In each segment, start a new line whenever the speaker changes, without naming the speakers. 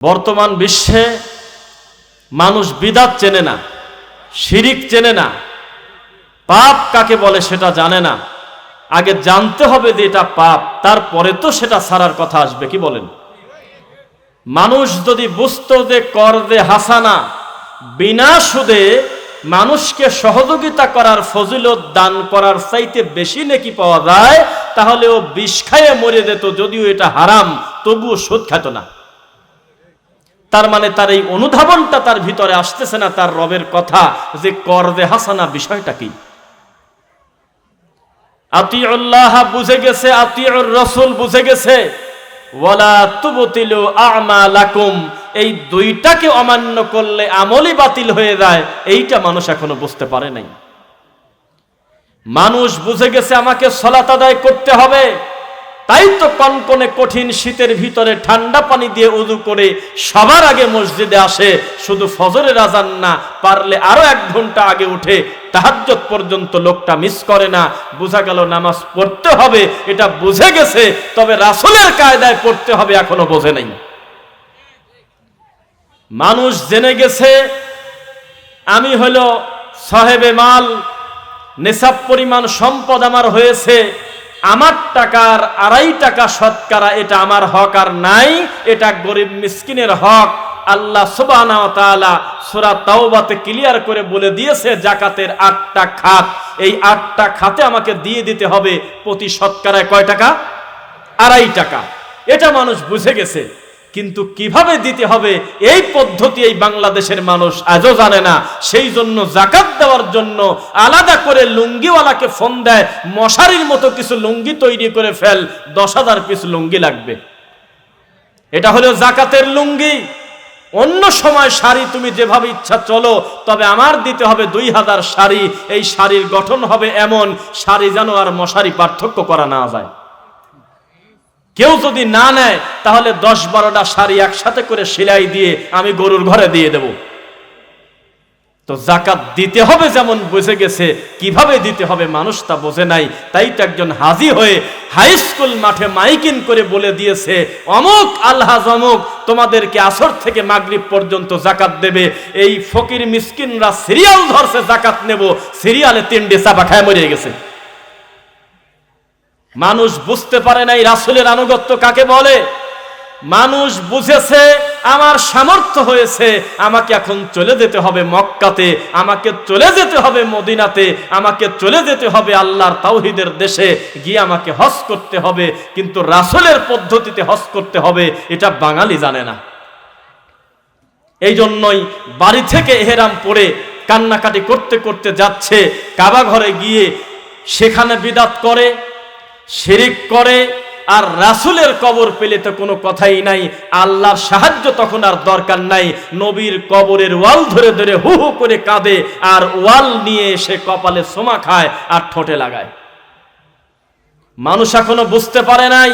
বর্তমান বিশ্বে মানুষ বিদাত চেনে না, শিরিক চেনে না। পাপ কাকে বলে সেটা জানে না। আগে জানতে হবে যে এটা পাপ, তারপরে তো সেটা ছাড়ার কথা আসবে, কি বলেন? মানুষ যদি বুঝতো যে কর দে হাসানা, বিনা সুদে মানুষকে সহযোগিতা করার ফজিলত দান করার চাইতে বেশি নাকি পাওয়া যায়, তাহলে ও বিষ খাইয়ে মরে যেত, যদিও এটা হারাম, তবুও সুদ খেত না। তার মানে তার এই অনুধাবনটা তার ভিতরে আসতেছে না, তার রবের কথা যে কর দে হাসানা, বিষয়টা কি? আতিউল্লাহ বুঝে গেছে, আতিউর রসুল বুঝে গেছে, ওয়ালা তুবতিলু আমালাকুম, এই দুইটাকে অমান্য করলে আমলই বাতিল হয়ে যায়, এইটা মানুষ এখনও বুঝতে পারে নাই। মানুষ বুঝে গেছে আমাকে সলাত আদায় করতে হবে তাই তো কনকনে কঠিন শীতের ভিতরে ঠান্ডা পানি দিয়ে উদু করে সবার আগে মসজিদে আসে। শুধু ফজরের আজান না, পারলে আরও এক ঘণ্টা আগে উঠে তাহাজ্জত পর্যন্ত লোকটা মিস করে না। বোঝা গেল নামাজ পড়তে হবে, এটা বুঝে গেছে, তবে রাসুলের কায়দায় পড়তে হবে এখনও বোঝে নাই। মানুষ জেনে গেছে, আমি হলো সাহেবে মাল, নেশাব পরিমাণ সম্পদ আমার হয়েছে। আমার টাকার আড়াই টাকা শতকরা এটা আমার হক আর নাই, এটা গরিব মিসকিনের হক। আল্লাহ সুবাহ সূরা তাওবাতে ক্লিয়ার করে বলে দিয়েছে, জাকাতের আটটা খাত। এই আটটা খাতে আমাকে দিয়ে দিতে হবে প্রতি সৎকারায় কয় টাকা? আড়াই টাকা। এটা মানুষ বুঝে গেছে। কিন্তু কীভাবে দিতে হবে? এই পদ্ধতি এই বাংলাদেশের মানুষ আজও জানে না। সেই জন্য জাকাত দেওয়ার জন্য আলাদা করে লুঙ্গিওয়ালাকে ফোন দেয়, মশারির মতো কিছু লুঙ্গি তৈরি করে ফেল, দশ হাজার পিস লুঙ্গি লাগবে। এটা হলো জাকাতের লুঙ্গি। অন্য সময় শাড়ি তুমি যেভাবে ইচ্ছা চলো, তবে আমার দিতে হবে দুই হাজার শাড়ি। এই শাড়ির গঠন হবে এমন, শাড়ি যেন আর মশারি পার্থক্য করা না যায়। কেউ যদি না নেয়, তাহলে দশ বারোটা শাড়ি একসাথে করে সেলাই দিয়ে আমি গরুর ঘরে দিয়ে দেব। তো জাকাত দিতে হবে যেমন বুঝে গেছে, কীভাবে দিতে হবে মানুষ তা বোঝে নাই। তাই তো একজন হাজি হয়ে হাই স্কুল মাঠে মাইকিন করে বলে দিয়েছে, অমুক আল্লাহ অমুক, তোমাদেরকে আসর থেকে মাগরিব পর্যন্ত জাকাত দেবে। এই ফকির মিসকিনরা সিরিয়াল ধরছে, জাকাত নেব। সিরিয়ালে তিনটে চাপা খায় মরে গেছে। মানুষ বুঝতে পারে নাই রাসুলের আনুগত্য কাকে বলে। মানুষ বুঝেছে, আমার সামর্থ্য হয়েছে, আমাকে এখন চলে যেতে হবে মক্কাতে, আমাকে চলে যেতে হবে মদিনাতে, আমাকে চলে যেতে হবে আল্লাহর তাওহিদের দেশে, গিয়ে আমাকে হজ করতে হবে, কিন্তু রাসুলের পদ্ধতিতে হজ করতে হবে, এটা বাঙালি জানে না। এই জন্যই বাড়ি থেকে এহেরাম পড়ে, কান্নাকাটি করতে করতে যাচ্ছে, কাবা ঘরে গিয়ে সেখানে বিদাত করে শিরিক করে আর রাসুলের কবর পেলে তো কোনো কথাই নাই। আল্লাহর সাহায্য তখন আর দরকার নাই। নবীর কবরের ওয়াল ধরে ধরে হু হু করে কাঁদে আর ওয়াল নিয়ে এসে কপালে সোমা খায় আর ঠোঁটে লাগায়। মানুষ এখনও বুঝতে পারে নাই,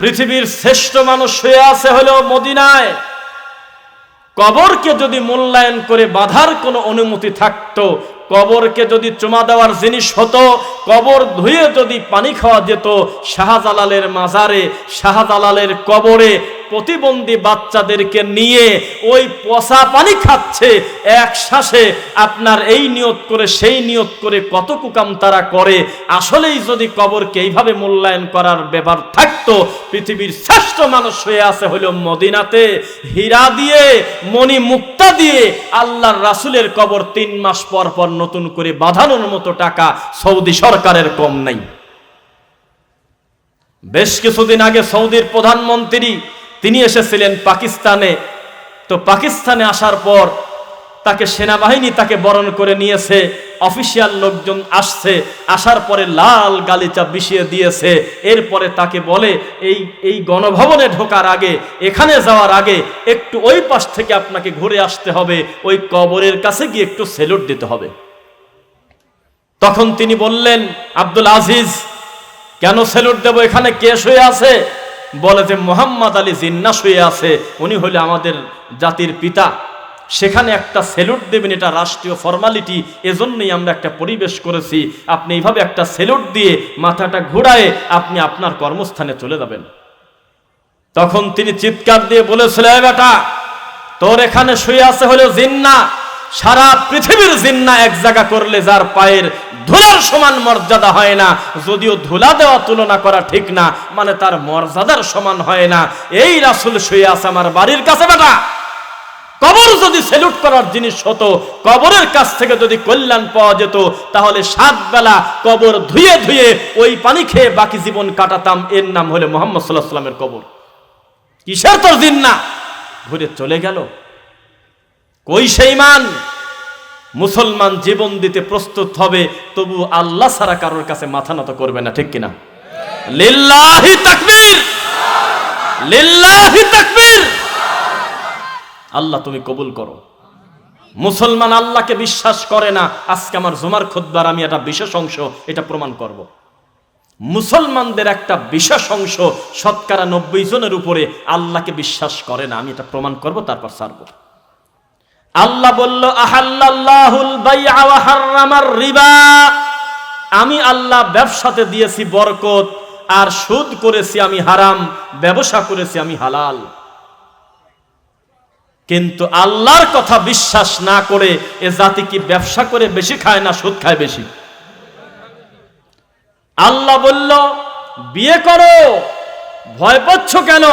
পৃথিবীর শ্রেষ্ঠ মানুষ হয়ে আছে হলো মদিনায়। কবরকে যদি মূল্যায়ন করে বাধার কোনো অনুমতি থাকতো কবরকে যদি চুমা দেওয়ার জিনিস হতো, কবর ধুয়ে যদি পানি খাওয়া যেত, শাহজালালের মাজারে, শাহজালালের কবরে প্রতিবন্ধী বাচ্চাদেরকে নিয়ে ওই পচা পানি খাচ্ছে, এক শ্বাসে আপনার এই নিয়ত করে, সেই নিয়ত করে কত কুকাম তারা করে। আসলেই যদি কবরকে এইভাবে মূল্যায়ন করার ব্যাপার থাকতো, পৃথিবীর শ্রেষ্ঠ মানুষ হয়ে আছে হইল মদিনাতে। হীরা দিয়ে, মণি মুক্তা দিয়ে আল্লাহর রাসুলের কবর তিন মাস পর পর নতুন করে বাঁধানোর মতো টাকা সৌদি সরকারের কম নাই। বেশ কিছুদিন আগে সৌদির প্রধানমন্ত্রী তিনি এসেছিলেন পাকিস্তানে। তো পাকিস্তানে আসার পর তাকে সেনাবাহিনী তাকে বরণ করে নিয়েছে। অফিসিয়াল লোকজন আসছে। আসার পরে লাল গালিচা বিষিয়ে দিয়েছে। এরপরে তাকে বলে, এই এই গণভবনে ঢোকার আগে, এখানে যাওয়ার আগে একটু ওই পাশ থেকে আপনাকে ঘুরে আসতে হবে। ওই কবরের কাছে গিয়ে একটু সেলুট দিতে হবে। তখন তিনি বললেন, আব্দুল আজিজ, কেন সেলুট দেব? এখানে কে শুয়ে আছে? বলে যে মোহাম্মদ আলী জিন্না শুয়ে আছে, উনি হলে আমাদের জাতির পিতা। সেখানে একটা সেলুট দেবেন, এটা রাষ্ট্রীয় ফর্মালিটি এজন্যই আমরা একটা পরিবেশ করেছি। আপনি এইভাবে একটা সেলুট দিয়ে মাথাটা ঘোরায় আপনি আপনার কর্মস্থানে চলে যাবেন। তখন তিনি চিৎকার দিয়ে বলেছিলেন বেটা, তোর এখানে শুয়ে আছে হলো জিন্না সারা পৃথিবীর জিন্না এক জায়গা করলে যার পায়ের ধুলার সমান মর্যাদা হয় না, যদিও ধুলা দেওয়া তুলনা করা ঠিক না মানে তার মর্যাদার সমান হয় না। এই রাসুল শুয়ে আছে আমার বাড়ির কাছে বেটা। কবর যদি সেলুট করার জিনিস হতো, কবরের কাছ থেকে যদি কল্যাণ পাওয়া যেত, তাহলে সাত বেলা কবর ধুয়ে ধুয়ে ওই পানি খেয়ে বাকি জীবন কাটাতাম। এর নাম হলে মোহাম্মদ সাল্লাহ সাল্লামের কবর। কিসের তোর দিন না ঘুরে চলে গেল। কই সেই মান মুসলমান জীবন দিতে প্রস্তুত হবে, তবু আল্লাহ ছাড়া কারোর কাছে মাথা নত করবে না, ঠিক কিনা? লিল্লাহি তাকবীর! লিল্লাহি তাকবীর! আল্লাহ তুমি কবুল করো। মুসলমান আল্লাহকে বিশ্বাস করে না, আজকে আমার জুমার খুদ্বার আমি একটা বিশেষ অংশ, এটা প্রমাণ করব। মুসলমানদের একটা বিশেষ অংশ, শতকরা নব্বই জনের উপরে আল্লাহকে বিশ্বাস করে না, আমি এটা প্রমাণ করব, তারপর সারব আল্লাহ বলল আহাল্লাহুল রিবা। আমি আল্লাহ ব্যবসাতে দিয়েছি বরকত, আর সুদ করেছি আমি হারাম, ব্যবসা করেছি আমি হালাল। কিন্তু আল্লাহর কথা বিশ্বাস না করে এ জাতি কি ব্যবসা করে বেশি খায় না সুদ খায় বেশি? আল্লাহ বলল, বিয়ে করো, ভয় পাচ্ছ কেন?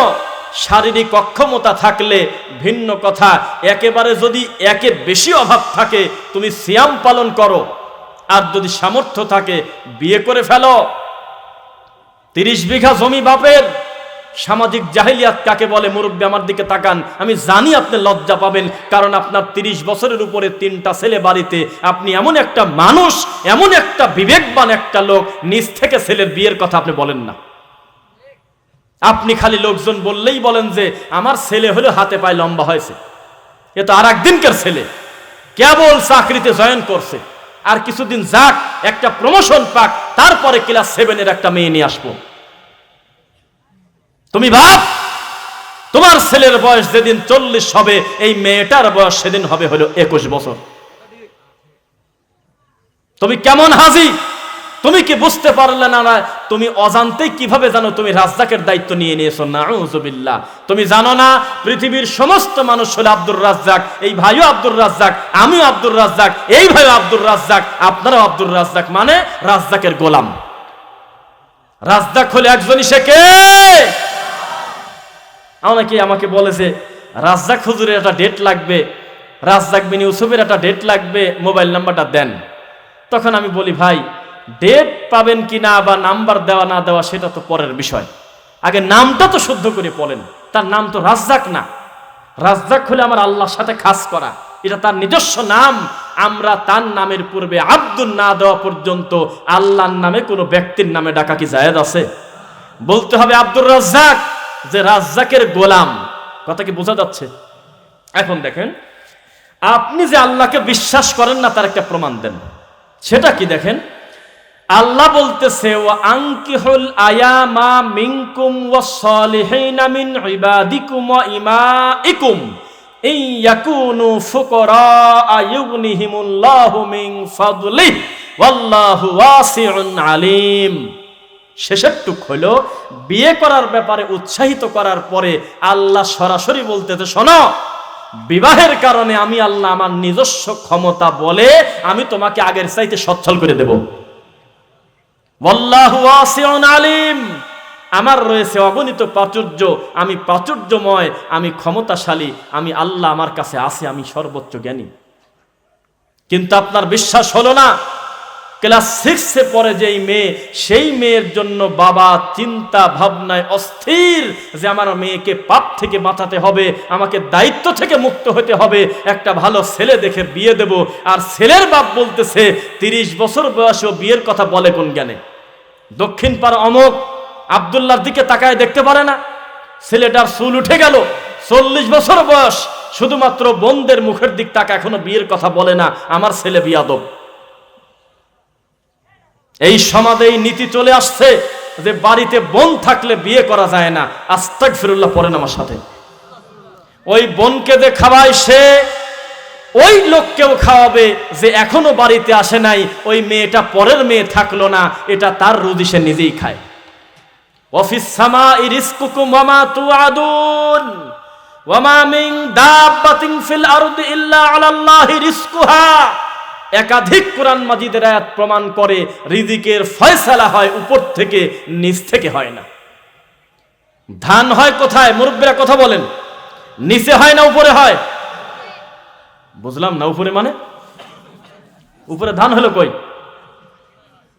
শারীরিক অক্ষমতা থাকলে ভিন্ন কথা। একেবারে যদি একে বেশি অভাব থাকে, তুমি সিয়াম পালন করো। আর যদি সামর্থ্য থাকে, বিয়ে করে ফেলো। তিরিশ বিঘা জমি বাপের। সামাজিক জাহিলিয়াত কাকে বলে? মুরব্বী, আমার দিকে তাকান। আমি জানি আপনি লজ্জা পাবেন, কারণ আপনার তিরিশ বছরের উপরে তিনটা ছেলে বাড়িতে আপনি এমন একটা মানুষ, এমন একটা বিবেকবান একটা লোক, নিজ থেকে ছেলের বিয়ের কথা আপনি বলেন না। আপনি খালি লোকজন বললেই বলেন যে, আমার ছেলে হলে হাতে পায়ে লম্বা হয়েছে। এ তো আর একদিনকার ছেলে। কেবল চাকরিতে জয়েন করছে। আর কিছুদিন যাক, একটা প্রমোশন পাক, তারপরে ক্লাস সেভেনের একটা মেয়ে নিয়ে আসব। তুমি ভাব, তোমার ছেলের বয়স যেদিন চল্লিশ হবে, এই মেয়েটার বয়স সেদিন হবে হলো একুশ বছর। তুমি কেমন হাজি? তুমি কি বুঝতে পারলে না তুমি অজান্তে কীভাবে জানো তুমি রাজ্জাকের দায়িত্ব নিয়ে নিয়েছো? না উজুবিল্লাহ তুমি জানো না, পৃথিবীর সমস্ত মানুষ হলো আব্দুর রাজ্জাক। এই ভাইও আব্দুর রাজ্জাক, আমিও আব্দুর রাজ্জাক, এই ভাইও আব্দুর রাজ্জাক, আপনারাও আব্দুর রাজ্জাক মানে রাজ্জাকের গোলাম। রাজ্জাক হলে একজনই, সে কে? অনেকে আমাকে বলে যে, রাজ্জাক হুজুরের একটা ডেট লাগবে, রাজ্জাক বিন ইউসুফের একটা ডেট লাগবে মোবাইল নাম্বারটা দেন। তখন আমি বলি, ভাই ডেট পাবেন কি না বা নাম্বার দেওয়া না দেওয়া, সেটা তো পরের বিষয়। আগে নামটা তো শুদ্ধ করে বলেন। তার নাম তো রাজ্জাক না। রাজ্জাক হলে আমার আল্লাহর সাথে খাস করা। এটা তার নিজস্ব নাম। আমরা তার নামের পূর্বে আব্দুল না দেওয়া পর্যন্ত আল্লাহর নামে কোনো ব্যক্তির নামে ডাকা কি জায়েদ আছে? বলতে হবে আব্দুর রাজ্জাক, যে রাজ্জাকের গোলাম। কথা কি বোঝা যাচ্ছে? এখন দেখেন, আপনি যে আল্লাহকে বিশ্বাস করেন না, তার একটা প্রমাণ দেন। সেটা কি দেখেন? আল্লাহ বলতেছে ও আংকিহুল আয়ামা মিনকুম ওয়া সালিহিনা মিন ইবাদিকুম ওয়া ইমাইকুম ইন ইয়াকুনু ফুকরা আয়ুগনিহিমুল্লাহু মিন ফাদলিহি। ওয়াল্লাহু ওয়াসিউন আলিম। শেষের টুক হলো, বিয়ে করার ব্যাপারে উৎসাহিত করার পরে আল্লাহ সরাসরি বলতেছে, শোনো, বিবাহের কারণে আমি আল্লাহ আমার নিজস্ব ক্ষমতা বলে আমি তোমাকে আগের চাইতে সচ্ছল করে দেব। আলিম। আমার রয়েছে অগণিত প্রাচুর্য, আমি প্রাচুর্যময়, আমি ক্ষমতাশালী, আমি আল্লাহ আমার কাছে আছে, আমি সর্বোচ্চ জ্ঞানী। কিন্তু আপনার বিশ্বাস হলো না ক্লাস সিক্সে পরে যেই মেয়ে, সেই মেয়ের জন্য বাবা চিন্তা ভাবনায় অস্থির যে আমার মেয়েকে পাপ থেকে বাঁচাতে হবে, আমাকে দায়িত্ব থেকে মুক্ত হতে হবে, একটা ভালো ছেলে দেখে বিয়ে দেব। আর ছেলের বাপ বলতেছে, তিরিশ বছর বয়সেও বিয়ের কথা বলে কোন জ্ঞানে? দক্ষিণ পাড়া অমক আবদুল্লার দিকে তাকায় দেখতে পারে না। ছেলেটার চুল উঠে গেল। চল্লিশ বছর বয়স, শুধুমাত্র বোনদের মুখের দিক তাকে এখনও বিয়ের কথা বলে না, আমার ছেলে বিয়াদব। এই সমাজে এই নীতি চলে আসছে যে বাড়িতে বোন থাকলে বিয়ে করা যায় না। আস্তাক ফিরুল্লাহ পড়েন আমার সাথে। ওই বোনকে যে খাওয়ায় সে, ওই লোককেও খাওয়াবে যে এখনও বাড়িতে আসে নাই, ওই মেয়েটা পরের মেয়ে থাকল না, এটা তার রুজি সে নিজেই খায়। অফিস সামা আলাল্লাহি রিজকুহা। একাধিক কোরআন মাজিদের আয়াত প্রমাণ করে রিজিকের ফয়সালা হয়, উপর থেকে নিচ থেকে হয় না। ধান হয় কোথায়? মুরব্বীরা কথা বলেন। নিচে হয় না, উপরে হয়? বুঝলাম না, উপরে মানে? উপরে ধান হলো কই?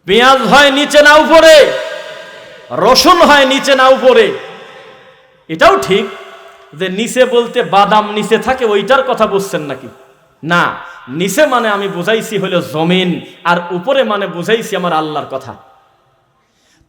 পেঁয়াজ হয় নিচে না উপরে? রসুন হয় নিচে না উপরে? এটাও ঠিক যে নিচে বলতে বাদাম নিচে থাকে, ওইটার কথা বুঝছেন নাকি? না নিচে মানে আমি বুঝাইছি হলো জমিন আর উপরে মানে বুঝাইছি আমার আল্লাহর কথা।